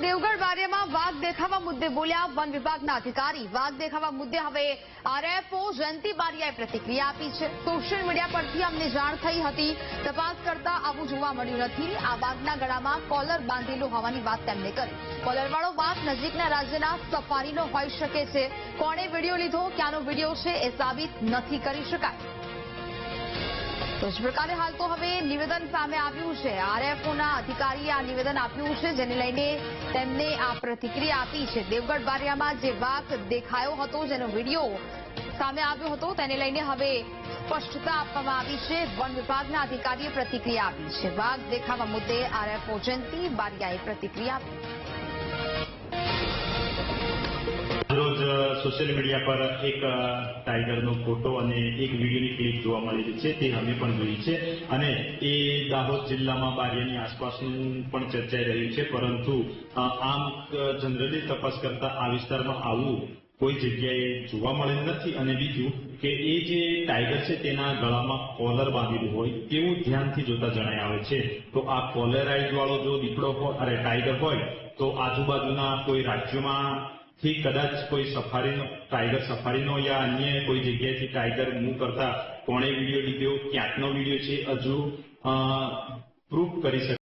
દેવગઢ બારિયામાં વાઘ દેખાવા મુદ્દે બોલ્યા વન વિભાગના અધિકારી. વાઘ દેખાવા મુદ્દે હવે આરએફઓ જયંતિ બારિયાએ પ્રતિક્રિયા આપી છે. સોશિયલ મીડિયા પરથી અમને જાણ થઈ હતી. તપાસ કરતા આવું જોવા મળ્યું નથી. આ વાઘના ગળામાં કોલર બાંધેલું હોવાની વાત તેમણે કરી. કોલરવાળો વાઘ નજીકના રાજ્યના સફારીનો હોઈ શકે છે. કોણે વીડિયો લીધો? ક્યાંનો વીડિયો છે? એ સાબિત નથી કરી શકાય. તો જ હાલ તો હવે નિવેદન સામે આવ્યું છે. આરએફઓના અધિકારીએ આ નિવેદન આપ્યું છે, જેને લઈને તેમને આ પ્રતિક્રિયા આપી છે. દેવગઢ બારિયામાં જે વાઘ દેખાયો હતો, જેનો વીડિયો સામે આવ્યો હતો, તેને લઈને હવે સ્પષ્ટતા આપવામાં આવી છે. વન વિભાગના અધિકારીએ પ્રતિક્રિયા આપી છે. વાઘ દેખાવા મુદ્દે આરએફઓ જયંતિ બારિયાએ પ્રતિક્રિયા આપી. રોજ સોશિયલ મીડિયા પર એક ટાઈગરનો ફોટો અને એક વિડીયોની ક્લિપ જોવા મળી છે, તે અમે પણ જોઈ છે. અને એ દાહોદ જિલ્લામાં બારિયાની આસપાસનું પણ ચર્ચાઈ રહ્યું છે, પરંતુ આમ જનરલી તપાસ કરતા આ વિસ્તારમાં આવું કોઈ જગ્યાએ જોવા મળેલ નથી. અને બીજું કે એ જે ટાઈગર છે, તેના ગળામાં કોલર બાંધેલું હોય, તેવું ધ્યાનથી જોતા જણાય આવે છે. તો આ કોલરાઇઝ વાળો જો દીપડો હોય અરે ટાઈગર હોય, તો આજુબાજુના કોઈ રાજ્યોમાં થી કદાચ કોઈ સફારીનો ટાઈગર સફારીનો યા અન્ય કોઈ જગ્યાએથી ટાઈગર મૂવ કરતા કોણે વીડિયો લીધો, ક્યાંકનો વીડિયો છે, હજુ પ્રૂફ કરી શકે